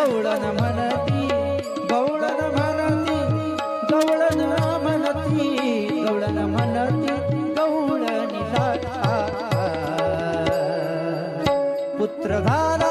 गवळण मनती गौडन म्हणती गवळण मनती गवळण म्हणती गवळणी पुत्र झाला